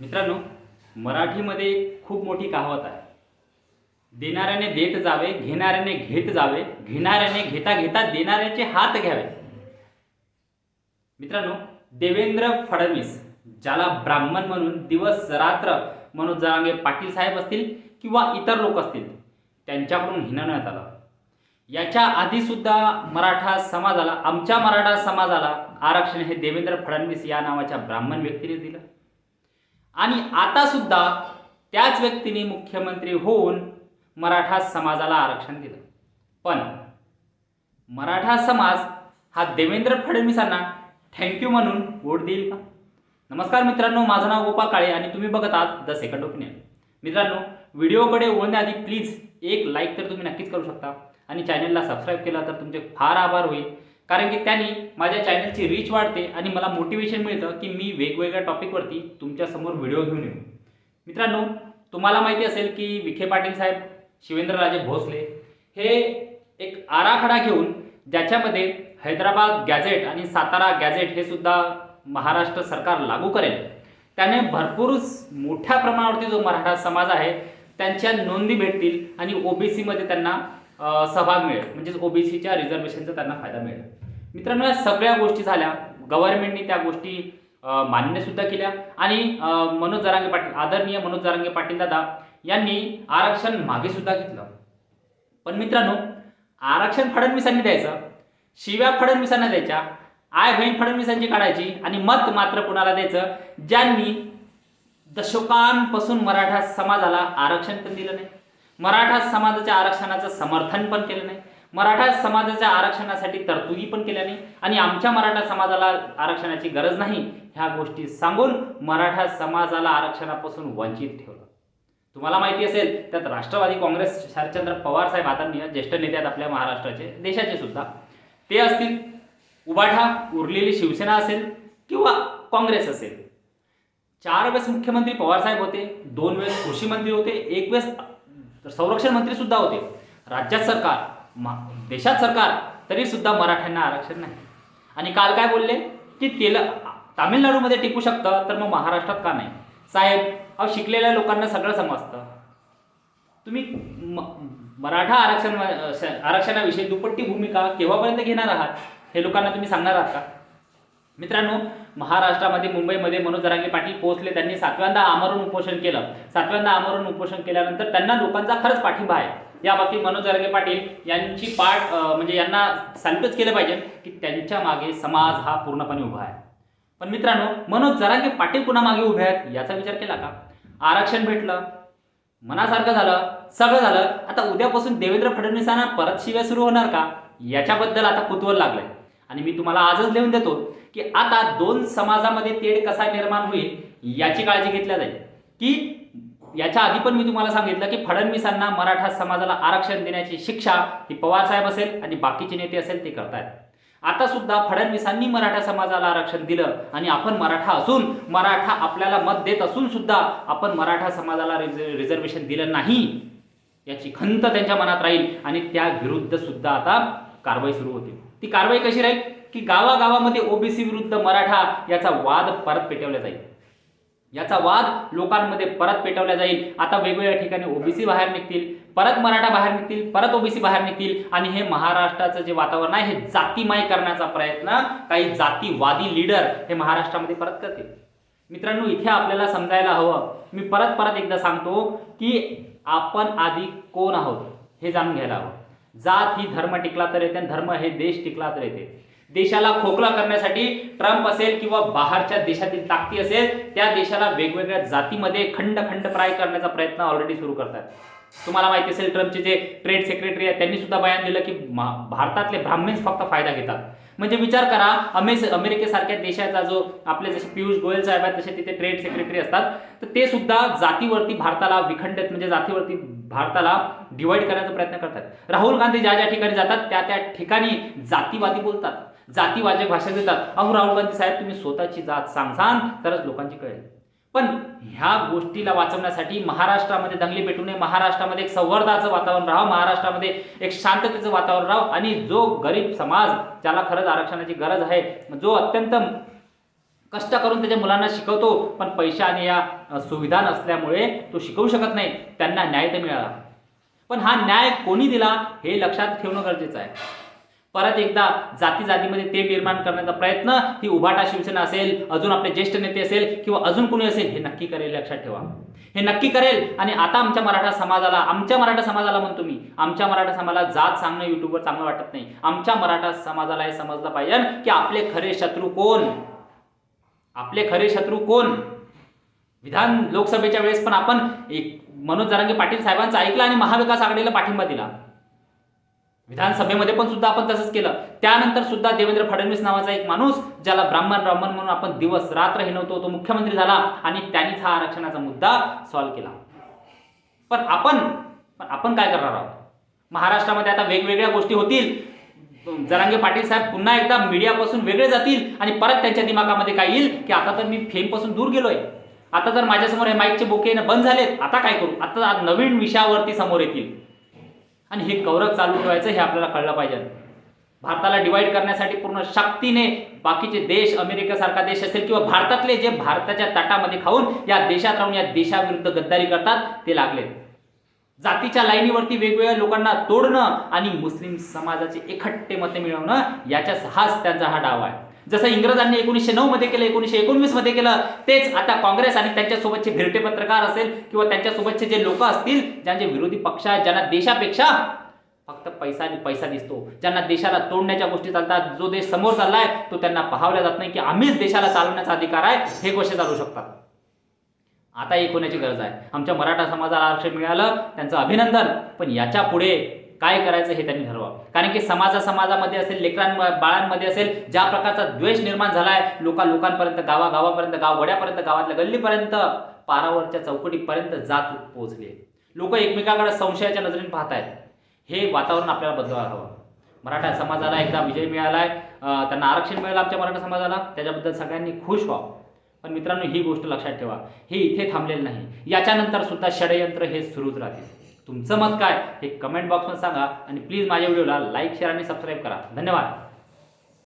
मित्रांनो मराठीमध्ये खूप मोठी कहावत आहे. देणाऱ्याने देत जावे घेणाऱ्याने घेत जावे घेणाऱ्याने घेता घेता देणाऱ्याचे हात घ्यावे. मित्रांनो देवेंद्र फडणवीस ज्याला ब्राह्मण म्हणून दिवस रात्र मनोज जरांगे पाटील साहेब असतील किंवा इतर लोक असतील त्यांच्याकडून हिनवण्यात आलं. याच्या आधी सुद्धा मराठा समाजाला आमच्या मराठा समाजाला आरक्षण हे देवेंद्र फडणवीस या नावाच्या ब्राह्मण व्यक्तीने दिलं. आणि आता सुद्धा त्याच व्यक्तीने मुख्यमंत्री होऊन मराठा समाजाला आरक्षण दिलं. पण मराठा समाज हा देवेंद्र फडणवीसांना थँक्यू म्हणून वोट देईल का? नमस्कार मित्रांनो माझं नाव गोपाळ काळे आणि तुम्ही बघत आहात द सेकंड ओपिनियन. मित्रांनो व्हिडिओकडे वळण्याआधी प्लीज एक लाईक तर तुम्ही नक्कीच करू शकता आणि चॅनलला सबस्क्राईब केला तर तुमचे फार आभार होईल. कारण की त्यांनी माझ्या चॅनलची रीच वाढते आणि मला मोटिवेशन मिळतं की मी वेगवेगळ्या टॉपिकवरती तुमच्यासमोर व्हिडिओ घेऊन येऊ. मित्रांनो तुम्हाला माहिती असेल की विखे पाटील साहेब शिवेंद्रराजे भोसले हे एक आराखडा घेऊन ज्याच्यामध्ये हैदराबाद गॅझेट आणि सातारा गॅझेट हे सुद्धा महाराष्ट्र सरकार लागू करेल. त्याने भरपूर मोठ्या प्रमाणावरती जो मराठा समाज आहे त्यांच्या नोंदी भेटतील आणि ओबीसीमध्ये त्यांना सहभाग मिळेल. म्हणजेच ओबीसीच्या रिझर्वेशनचा त्यांना फायदा मिळेल. मित्रांनो या सगळ्या गोष्टी झाल्या. गव्हर्नमेंटनी त्या गोष्टी मान्यसुद्धा केल्या. आणि मनोज जरांगे पाटील आदरणीय मनोज जरांगे पाटील दादा यांनी आरक्षण मागे सुद्धा घेतलं. पण मित्रांनो आरक्षण फडणवीसांनी द्यायचं. शिव्या फडणवीसांना द्यायच्या. आय बहीण फडणवीसांची काढायची. आणि मत मात्र कुणाला द्यायचं? ज्यांनी दशकांपासून मराठा समाजाला आरक्षण पण दिलं नाही. मराठा समाजाच्या आरक्षणाचं समर्थन पण केलं नाही. मराठा समाजाच्या आरक्षणासाठी तरतुदी पण केल्या नाही. आणि आमच्या मराठा समाजाला आरक्षणाची गरज नाही ह्या गोष्टी सांगून मराठा समाजाला आरक्षणापासून वंचित ठेवलं. तुम्हाला माहिती असेल त्यात राष्ट्रवादी काँग्रेस शरदचंद्र पवार साहेब आदरणीय ज्येष्ठ नेते आहेत आपल्या महाराष्ट्राचे देशाचे सुद्धा. ते असतील उबाठा उरलेली शिवसेना असेल किंवा काँग्रेस असेल. चार वेळेस मुख्यमंत्री पवार साहेब होते दोन वेळेस कृषी मंत्री होते एक वेळेस तर संरक्षण मंत्री सुद्धा होते. राज्यात सरकार मा- देशात सरकार तरी सुद्धा मराठ्यांना आरक्षण नाही. आणि काल काय बोलले? की तेल तामिळनाडूमध्ये टिकू शकतं तर मग महाराष्ट्रात का नाही? साहेब अहो शिकलेल्या लोकांना सगळं समजतं. तुम्ही म- मराठा आरक्षण आरक्षणाविषयी दुपट्टी भूमिका केव्हापर्यंत घेणार आहात? हे लोकांना तुम्ही सांगणार आहात का? मित्रांनो महाराष्ट्रामध्ये मुंबईमध्ये मनोज जरांगे पाटील पोहोचले. त्यांनी सातव्यांदा आमरण उपोषण केलं. सातव्यांदा आमरण उपोषण केल्यानंतर त्यांना लोकांचा खरंच पाठिंबा आहे. या बाबतीत मनोज जरांगे पाटील यांची पाठ म्हणजे यांना सॅल्यूटच केलं पाहिजे की त्यांच्या मागे समाज हा पूर्णपणे उभा आहे. पण मित्रांनो मनोज जरांगे पाटील पुन्हा मागे उभे आहेत याचा विचार केला का? आरक्षण भेटलं मनासारखं झालं सगळं झालं. आता उद्यापासून देवेंद्र फडणवीसांना परत शिव्या सुरू होणार का? याच्याबद्दल आता कुतूहल लागलंय. आणि मी तुम्हाला आजच लिहून देतो की आता दोन समाजामध्ये तेढ कसा निर्माण होईल याची काळजी घेतल्या जाईल. की याच्या आधी पण मी तुम्हाला सांगितलं की फडणवीसांना मराठा समाजाला आरक्षण देण्याची शिक्षा ही पवार साहेब असेल आणि बाकीचे नेते असेल ते करतायत. आता सुद्धा फडणवीसांनी मराठा समाजाला आरक्षण दिलं आणि आपण मराठा असून मराठा आपल्याला मत देत असून सुद्धा आपण मराठा समाजाला रिझर्वेशन दिलं नाही याची खंत त्यांच्या मनात राहील आणि त्या विरुद्ध सुद्धा आता कारवाई सुरू होते. ती कारवाई कशी राहील? की गावागावामध्ये ओबीसी विरुद्ध मराठा याचा वाद परत पेटवला जाईल. याचा वाद लोकांमध्ये परत पेटवला जाईल. आता वेगवेगळ्या ठिकाणी ओबीसी बाहेर निघतील परत मराठा बाहेर निघतील परत ओबीसी बाहेर निघतील आणि हे महाराष्ट्राचं जे वातावरण आहे हे जातीमाय करण्याचा प्रयत्न काही जातीवादी लीडर हे महाराष्ट्रामध्ये परत करतील. मित्रांनो इथे आपल्याला समजायला हवं. मी परत परत एकदा सांगतो की आपण आधी कोण आहोत हे जाणून घ्यायला हवं. जात ही धर्म टिकला तर येते आणि धर्म हे देश टिकला तर येते देशाला खोकला करण्यासाठी ट्रम्प असेल किंवा बाहेरच्या देशातील ताकदी असेल त्या देशाला वेगवेगळ्या जातीमध्ये खंड खंड प्राय करण्याचा प्रयत्न ऑलरेडी सुरू करतात. तुम्हाला माहिती असेल ट्रम्पचे जे ट्रेड सेक्रेटरी आहेत त्यांनी सुद्धा बयान दिलं की भारतातले ब्राह्मणच फक्त फायदा घेतात. म्हणजे विचार करा अमेस अमेरिकेसारख्या देशाचा जो आपले जसे पियुष गोयल साहेब आहेत तसे तिथे ट्रेड सेक्रेटरी असतात. तर ते सुद्धा जातीवरती भारताला विखंडित म्हणजे जातीवरती भारताला डिवाइड करण्याचा प्रयत्न करतात. राहुल गांधी ज्या ज्या ठिकाणी जातात त्या त्या ठिकाणी जातीवादी बोलतात. जातीवादी भाषा देतात. अहो राहुल गांधी साहेब तुम्ही स्वतःची जात सांगसान तरच लोकांची कळेल. पण ह्या गोष्टीला वाचवण्यासाठी महाराष्ट्रामध्ये दंगली पेटू नये. महाराष्ट्रामध्ये एक संवर्धाचं वातावरण राहावं. महाराष्ट्रामध्ये एक शांततेचं वातावरण राहावं. आणि जो गरीब समाज ज्याला खरंच आरक्षणाची गरज आहे जो अत्यंत कष्ट करून त्याच्या मुलांना शिकवतो पण पैसा आणि या सुविधा नसल्यामुळे तो शिकवू शकत नाही. त्यांना न्याय तर मिळाला. पण हा न्याय कोणी दिला हे लक्षात ठेवणं गरजेचं आहे. परत एकदा जाती जातीमध्ये ते निर्माण करण्याचा प्रयत्न ही उभाटा शिवसेना असेल अजून आपले ज्येष्ठ नेते असेल किंवा अजून कोणी असेल हे नक्की करेल लक्षात ठेवा. हे नक्की करेल. आणि आता आमच्या मराठा समाजाला आमच्या मराठा समाजाला म्हणतो मी आमच्या मराठा समाजाला जात सांगणं युट्यूबवर चांगलं वाटत नाही. आमच्या मराठा समाजाला हे समजलं पाहिजे की आपले खरे शत्रू कोण? आपले खरे शत्रू कोण? विधान लोकसभेच्या वेळेस पण आपण एक मनोज जरांगे पाटील साहेबांचं ऐकलं आणि महाविकास आघाडीला पाठिंबा दिला. विधानसभेमध्ये पण सुद्धा आपण तसंच केलं. त्यानंतर सुद्धा देवेंद्र फडणवीस नावाचा एक माणूस ज्याला ब्राह्मण ब्राह्मण म्हणून आपण दिवस रात्र हिनवतो तो मुख्यमंत्री झाला आणि त्यांनीच हा आरक्षणाचा मुद्दा सॉल्व्ह केला. पण आपण पण आपण काय करणार आहोत? महाराष्ट्रामध्ये आता वेगवेगळ्या गोष्टी होतील. जरांगे पाटील साहेब पुन्हा एकदा मीडियापासून वेगळे जातील आणि परत त्यांच्या दिमागामध्ये काय येईल की आता तर मी फेमपासून दूर गेलोय. आता तर माझ्यासमोर हे माईकचे बोके येणं बंद झालेत. आता काय करू? आता नवीन विषयावरती समोर येतील. आणि हे कौरव चालू ठेवायचं हे आपल्याला कळलं पाहिजे. भारताला डिवाईड करण्यासाठी पूर्ण शक्तीने बाकीचे देश अमेरिकेसारखा देश असेल किंवा भारतातले जे भारताच्या ताटामध्ये खाऊन या देशात राहून या देशाविरुद्ध गद्दारी करतात ते लागलेत. जातीच्या लाईनीवरती वेगवेगळ्या लोकांना तोडणं आणि मुस्लिम समाजाचे एकट्टे मते मिळवणं याच्या हाच त्यांचा हा डाव आहे. जसं इंग्रजांनी एकोणीसशे नऊ मध्ये केलं एकोणीसशे एकोणवीसमध्ये केलं तेच आता काँग्रेस आणि त्यांच्यासोबतचे भिरटे पत्रकार असेल किंवा त्यांच्यासोबतचे जे लोक असतील ज्यांचे विरोधी पक्ष आहेत ज्यांना देशापेक्षा फक्त पैसा आणि पैसा दिसतो ज्यांना देशाला तोडण्याच्या गोष्टी चालतात जो देश समोर चाललाय तो त्यांना पाहावला जात नाही की आम्हीच देशाला चालवण्याचा अधिकार आहे हे गोष्टी चालू शकतात. आता एक होण्याची गरज आहे. आमच्या मराठा समाजाला आरक्षण मिळालं त्यांचं अभिनंदन. पण याच्यापुढे काय करायचं हे त्यांनी ठरवा कारण की समाजा समाजामध्ये असेल लेकरां बाळांमध्ये असेल ज्या प्रकारचा द्वेष निर्माण झाला आहे लोका लोकांपर्यंत गावागावापर्यंत गाव वड्यापर्यंत गावातल्या गल्लीपर्यंत पारावरच्या चौकटीपर्यंत जात पोहोचले लोक एकमेकाकडे संशयाच्या नजरेने पाहत आहेत हे वातावरण आपल्याला बदलायला हवं. मराठा समाजाला एकदा विजय मिळाला आहे त्यांना आरक्षण मिळालं आमच्या मराठा समाजाला. त्याच्याबद्दल सगळ्यांनी खुश व्हावं. पण मित्रांनो ही गोष्ट लक्षात ठेवा. हे इथे थांबलेलं नाही. याच्यानंतर सुद्धा षडयंत्र हे सुरूच राहते तुमचं मत काय हे कमेंट बॉक्समध्ये सांगा आणि प्लीज माझ्या व्हिडिओला लाईक शेअर आणि सबस्क्राईब करा. धन्यवाद.